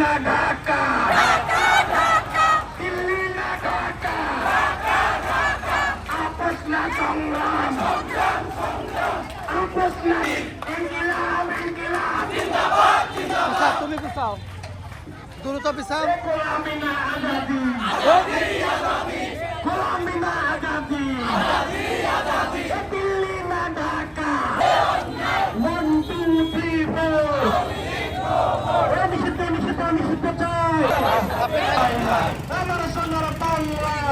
না ঢাকা। দিল্লি না ঢাকা। আপোষ না সংগ্রাম। আপোষ না ইনকিলাব ইনকিলাব। পিছাও তুমি পিছাও দ্রুত পিছাও গোলামি না আজাদি দিল্লি না Dhaka one two three four নিষিদ্ধ নিষিদ্ধ নিষিদ্ধ চাই আমার সোনার বাংলায়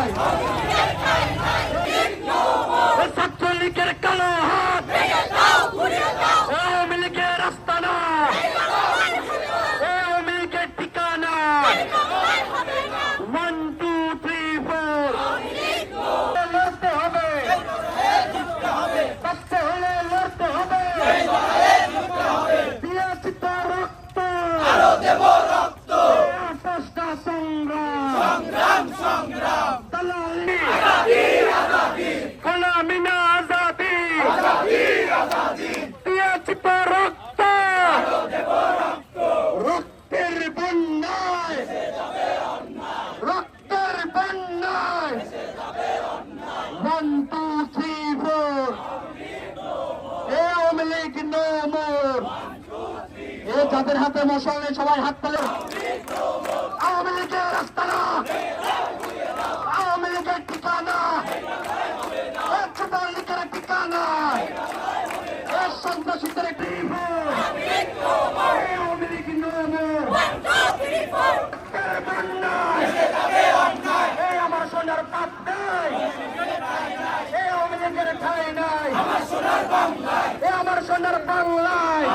ছাত্রলীগের কালো হাত। আওয়ামী লীগের রাস্তা না আওয়ামী লীগের ঠিকানা। ওয়ান টু থ্রি ফোর লড়তে হবে। বাঁচতে হলে লড়তে হবে। দিয়েছি তো রক্ত। আরও দেব রক্ত। আপোষটা সংগ্রাম সংগ্রাম। যাদের হাতে মশাল সবাই হাত তোলে আওয়ামী লীগের রাস্তা না আওয়ামী লীগের ঠিকানা এ যুবল লীগের সন্ত্রাসীদের টিভো এ আওয়ামী লীগ নো মোর এই আমার সোনার পাপ নাই এই আওয়ামী লীগের ঠাই নাই এই আমার সোনার বাংলায়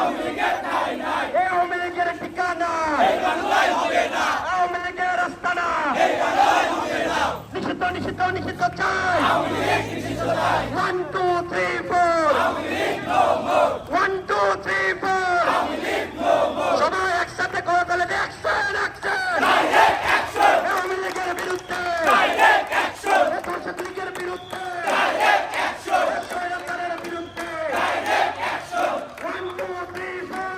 এই আওয়ামী লীগের ঠিকানা আওয়ামী লীগের রাস্তা না নিষিদ্ধ নিষিদ্ধ চাই one two three four one two three four সবাই একসাথে করে তাহলে অ্যাকশন অ্যাকশন আওয়ামী লীগের বিরুদ্ধে দর্শক লীগের বিরুদ্ধে স্বৈরাচারের বিরুদ্ধে One, two, three, four.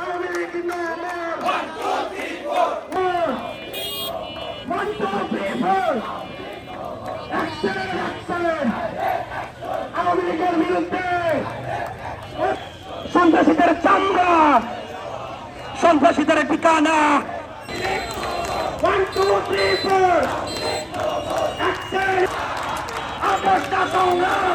Awami League. One, two, three, four. Action, action. Awami লীগের বিরুদ্ধে সন্ত্রাসীদের চামড়া সন্ত্রাসীদের ঠিকানা। ওয়ান টু থ্রি ফোর সংগ্রাম।